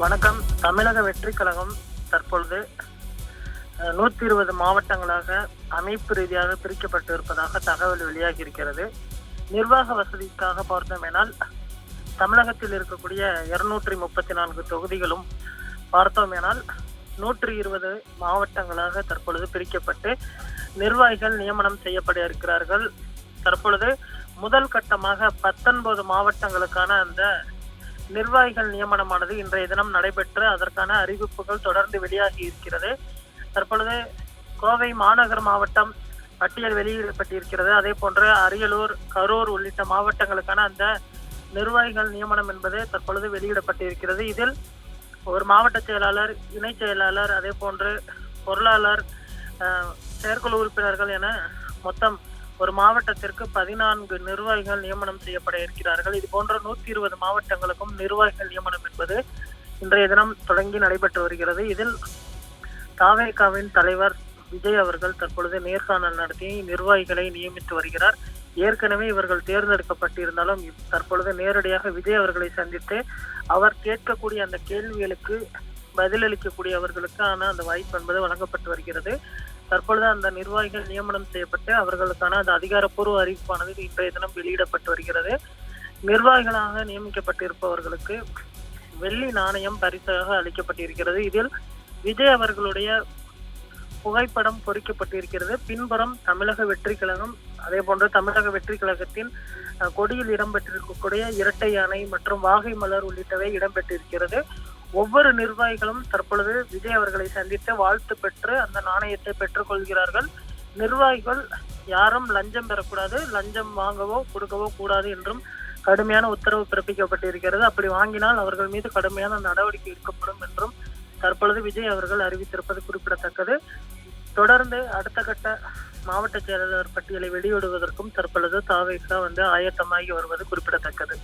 வணக்கம். தமிழக வெற்றி கழகம் தற்பொழுது நூற்றி நூத்தி இருபது மாவட்டங்களாக அமைப்பு ரீதியாக பிரிக்கப்பட்டு இருப்பதாக தகவல் வெளியாகி இருக்கிறது நிர்வாக வசதிக்காக பார்த்தோமேனால் தமிழகத்தில் இருக்கக்கூடிய இருநூற்றி முப்பத்தி நான்கு தொகுதிகளும் பார்த்தோமேனால் நூற்றி இருபது மாவட்டங்களாக தற்பொழுது பிரிக்கப்பட்டு நிர்வாகிகள் நியமனம் செய்யப்பட இருக்கிறார்கள். தற்பொழுது முதல் கட்டமாக பத்தொன்பது மாவட்டங்களுக்கான அந்த நிர்வாகிகள் நியமனமானது இன்றைய தினம் நடைபெற்று அதற்கான அறிவிப்புகள் தொடர்ந்து வெளியாகி இருக்கிறது. தற்பொழுது கோவை மாநகர் மாவட்டம் பட்டியல் வெளியிடப்பட்டிருக்கிறது. அதே போன்று அரியலூர் கரூர் உள்ளிட்ட மாவட்டங்களுக்கான அந்த நிர்வாகிகள் நியமனம் என்பது தற்பொழுது வெளியிடப்பட்டிருக்கிறது. இதில் ஒரு மாவட்ட செயலாளர் இணை செயலாளர் அதே போன்று பொருளாளர் செயற்குழு உறுப்பினர்கள் என மொத்தம் ஒரு மாவட்டத்திற்கு பதினான்கு நிர்வாகிகள் நியமனம் செய்யப்பட இருக்கிறார்கள். இது போன்ற நூத்தி இருபது மாவட்டங்களுக்கும் நிர்வாகிகள் நியமனம் என்பது இன்றைய தினம் தொடங்கி நடைபெற்று வருகிறது. இதில் தாவேகாவின் தலைவர் விஜய் அவர்கள் தற்பொழுது நேர்காணல் நடத்தி நிர்வாகிகளை நியமித்து வருகிறார். ஏற்கனவே இவர்கள் தேர்ந்தெடுக்கப்பட்டிருந்தாலும் தற்பொழுது நேரடியாக விஜய் அவர்களை சந்தித்து அவர் கேட்கக்கூடிய அந்த கேள்விகளுக்கு பதிலளிக்கக்கூடியவர்களுக்கான அந்த வாய்ப்பு என்பது வழங்கப்பட்டு வருகிறது. தற்பொழுது அந்த நிர்வாகிகள் நியமனம் செய்யப்பட்டு அவர்களுக்கான அந்த அதிகாரப்பூர்வ அறிவிப்பானது இன்றைய தினம் வெளியிடப்பட்டு வருகிறது. நிர்வாகிகளாக நியமிக்கப்பட்டிருப்பவர்களுக்கு வெள்ளி நாணயம் பரிசாக அளிக்கப்பட்டிருக்கிறது. இதில் விஜய் அவர்களுடைய புகைப்படம் பொறிக்கப்பட்டிருக்கிறது. பின்புறம் தமிழக வெற்றி கழகம் அதே போன்று தமிழக வெற்றி கழகத்தின் கொடியில் இடம்பெற்றிருக்கக்கூடிய இரட்டை யானை மற்றும் வாகை மலர் உள்ளிட்டவை இடம்பெற்றிருக்கிறது. ஒவ்வொரு நிர்வாகிகளும் தற்பொழுது விஜய் அவர்களை சந்தித்து வாழ்த்து பெற்று அந்த நாணயத்தை பெற்றுக்கொள்கிறார்கள் நிர்வாகிகள் யாரும் லஞ்சம் பெறக்கூடாது லஞ்சம் வாங்கவோ கொடுக்கவோ கூடாது என்றும் கடுமையான உத்தரவு பிறப்பிக்கப்பட்டிருக்கிறது. அப்படி வாங்கினால் அவர்கள் மீது கடுமையான நடவடிக்கை எடுக்கப்படும் என்றும் தற்பொழுது விஜய் அவர்கள் அறிவித்திருப்பது குறிப்பிடத்தக்கது. தொடர்ந்து அடுத்த கட்ட மாவட்ட செயலாளர் பட்டியலை வெளியிடுவதற்கும் தற்பொழுது தாவேகா வந்து ஆயத்தமாகி வருவது குறிப்பிடத்தக்கது.